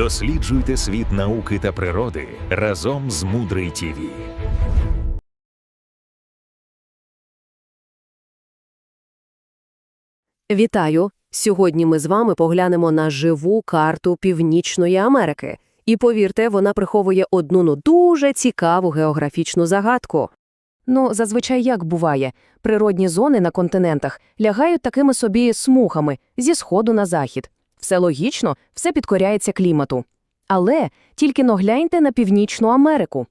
Досліджуйте світ науки та природи разом з Мудрий ТІВІ. Вітаю! Сьогодні ми з вами поглянемо на живу карту Північної Америки. І повірте, вона приховує одну ну дуже цікаву географічну загадку. Ну, зазвичай як буває, природні зони на континентах лягають такими собі смугами зі сходу на захід. Все логічно, все підкоряється клімату. Але тільки но гляньте на Північну Америку.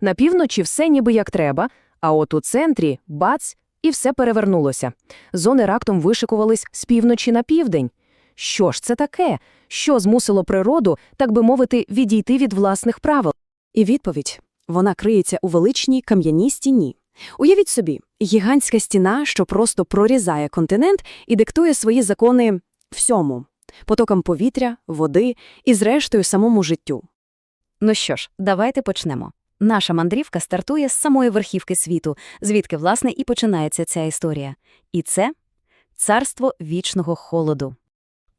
На півночі все ніби як треба, а от у центрі – бац, і все перевернулося. Зони рактом вишикувались з півночі на південь. Що ж це таке? Що змусило природу, так би мовити, відійти від власних правил? І відповідь – вона криється у величній кам'яній стіні. Уявіть собі, гігантська стіна, що просто прорізає континент і диктує свої закони всьому – потокам повітря, води і, зрештою, самому життю. Ну що ж, давайте почнемо. Наша мандрівка стартує з самої верхівки світу, звідки, власне, і починається ця історія. І це царство вічного холоду.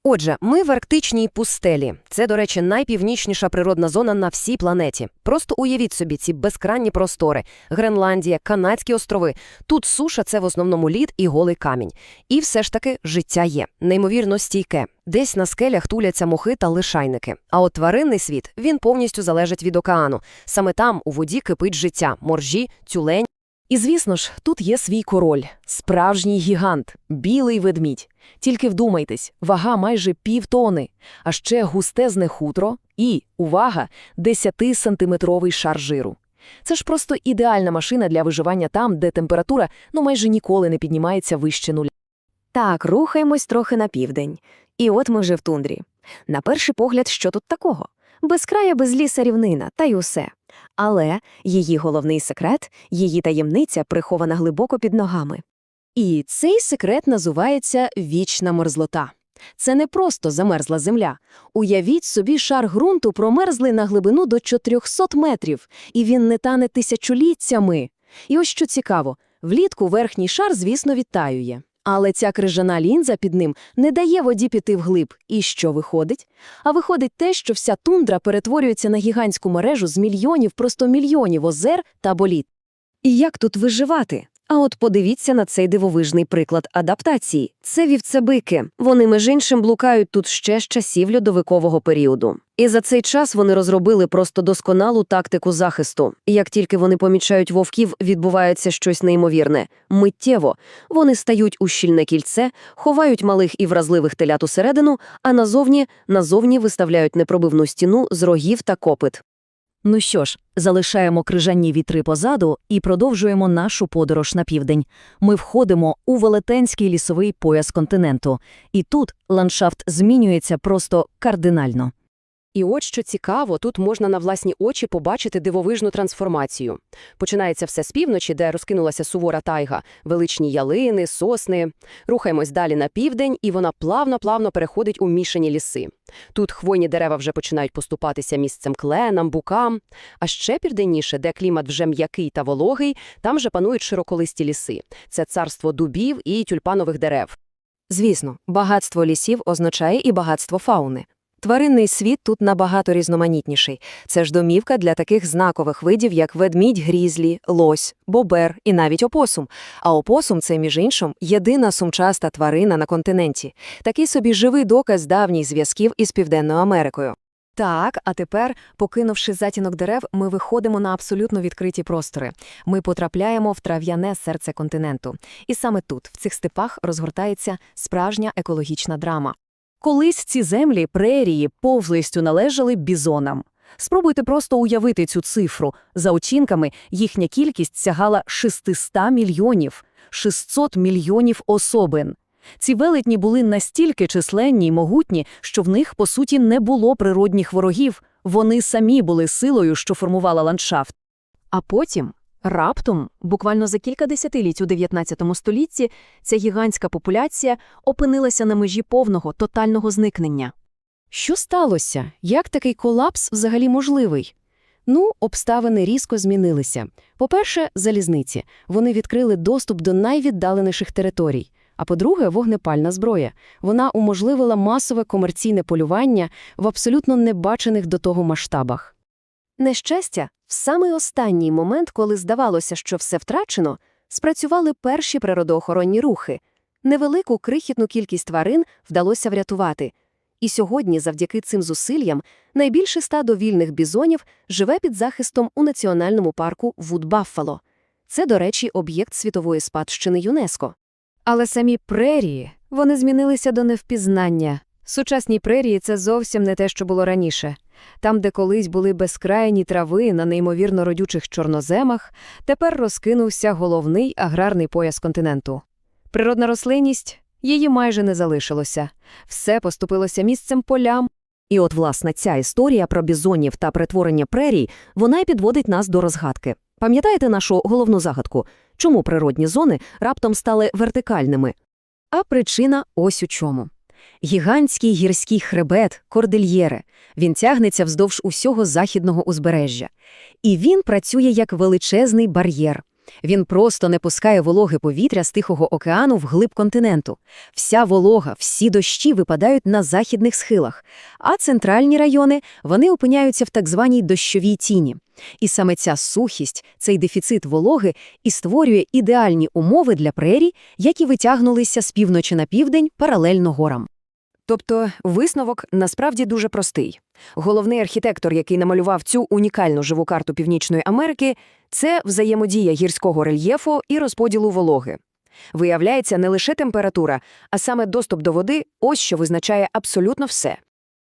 Отже, ми в арктичній пустелі. Це, до речі, найпівнічніша природна зона на всій планеті. Просто уявіть собі ці безкранні простори – Гренландія, Канадські острови. Тут суша – це в основному лід і голий камінь. І все ж таки життя є, неймовірно стійке. Десь на скелях туляться мохи та лишайники. А от тваринний світ, він повністю залежить від океану. Саме там у воді кипить життя – моржі, тюлень. І, звісно ж, тут є свій король – справжній гігант – білий ведмідь. Тільки вдумайтесь, вага майже півтони, а ще густезне хутро і, увага, 10-сантиметровий шар жиру. Це ж просто ідеальна машина для виживання там, де температура ну майже ніколи не піднімається вище нуля. Так, рухаємось трохи на південь. І от ми вже в тундрі. На перший погляд, що тут такого? Безкрая безліса рівнина, та й усе. Але її головний секрет, її таємниця прихована глибоко під ногами. І цей секрет називається вічна мерзлота. Це не просто замерзла земля. Уявіть собі, шар ґрунту промерзли на глибину до 400 метрів, і він не тане тисячоліттями. І ось що цікаво, влітку верхній шар, звісно, відтаює. Але ця крижана лінза під ним не дає воді піти вглиб. І що виходить? А виходить те, що вся тундра перетворюється на гігантську мережу з мільйонів, просто мільйонів озер та боліт. І як тут виживати? А от подивіться на цей дивовижний приклад адаптації. Це вівцебики. Вони, між іншим, блукають тут ще з часів льодовикового періоду. І за цей час вони розробили просто досконалу тактику захисту. Як тільки вони помічають вовків, відбувається щось неймовірне. Миттєво вони стають у щільне кільце, ховають малих і вразливих телят усередину, а назовні, назовні виставляють непробивну стіну з рогів та копит. Ну що ж, залишаємо крижані вітри позаду і продовжуємо нашу подорож на південь. Ми входимо у велетенський лісовий пояс континенту. І тут ландшафт змінюється просто кардинально. І от що цікаво, тут можна на власні очі побачити дивовижну трансформацію. Починається все з півночі, де розкинулася сувора тайга, величні ялини, сосни. Рухаємось далі на південь, і вона плавно-плавно переходить у мішані ліси. Тут хвойні дерева вже починають поступатися місцем кленам, букам. А ще південніше, де клімат вже м'який та вологий, там же панують широколисті ліси. Це царство дубів і тюльпанових дерев. Звісно, багатство лісів означає і багатство фауни. Тваринний світ тут набагато різноманітніший. Це ж домівка для таких знакових видів, як ведмідь грізлі, лось, бобер і навіть опосум. А опосум – це, між іншим, єдина сумчаста тварина на континенті. Такий собі живий доказ давніх зв'язків із Південною Америкою. Так, а тепер, покинувши затінок дерев, ми виходимо на абсолютно відкриті простори. Ми потрапляємо в трав'яне серце континенту. І саме тут, в цих степах, розгортається справжня екологічна драма. Колись ці землі, прерії, повзлістю належали бізонам. Спробуйте просто уявити цю цифру. За оцінками, їхня кількість сягала 600 мільйонів, 600 мільйонів особин. Ці велетні були настільки численні й могутні, що в них, по суті, не було природних ворогів. Вони самі були силою, що формувала ландшафт. А потім, раптом, буквально за кілька десятиліть у 19 столітті, ця гігантська популяція опинилася на межі повного, тотального зникнення. Що сталося? Як такий колапс взагалі можливий? Ну, обставини різко змінилися. По-перше, залізниці. Вони відкрили доступ до найвіддаленіших територій. А по-друге, вогнепальна зброя. Вона уможливила масове комерційне полювання в абсолютно небачених до того масштабах. Нещастя, в самий останній момент, коли здавалося, що все втрачено, спрацювали перші природоохоронні рухи. Невелику крихітну кількість тварин вдалося врятувати. І сьогодні, завдяки цим зусиллям, найбільше стадо вільних бізонів живе під захистом у національному парку Вуд-Баффало. Це, до речі, об'єкт світової спадщини ЮНЕСКО. Але самі прерії, вони змінилися до невпізнання. Сучасні прерії – це зовсім не те, що було раніше. Там, де колись були безкрайні трави на неймовірно родючих чорноземах, тепер розкинувся головний аграрний пояс континенту. Природна рослинність – її майже не залишилося. Все поступилося місцем полям. І от, власне, ця історія про бізонів та перетворення прерій, вона й підводить нас до розгадки. Пам'ятаєте нашу головну загадку? Чому природні зони раптом стали вертикальними? А причина ось у чому. Гігантський гірський хребет Кордильєре. Він тягнеться вздовж усього західного узбережжя. І він працює як величезний бар'єр. Він просто не пускає вологи повітря з Тихого океану вглиб континенту. Вся волога, всі дощі випадають на західних схилах, а центральні райони вони опиняються в так званій дощовій тіні. І саме ця сухість, цей дефіцит вологи і створює ідеальні умови для прерій, які витягнулися з півночі на південь паралельно горам. Тобто висновок насправді дуже простий. Головний архітектор, який намалював цю унікальну живу карту Північної Америки, це взаємодія гірського рельєфу і розподілу вологи. Виявляється, не лише температура, а саме доступ до води – ось що визначає абсолютно все.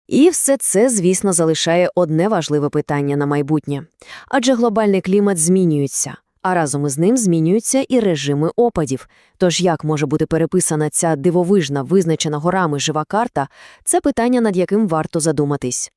І все це, звісно, залишає одне важливе питання на майбутнє. Адже глобальний клімат змінюється, а разом із ним змінюються і режими опадів. Тож як може бути переписана ця дивовижна, визначена горами жива карта – це питання, над яким варто задуматись.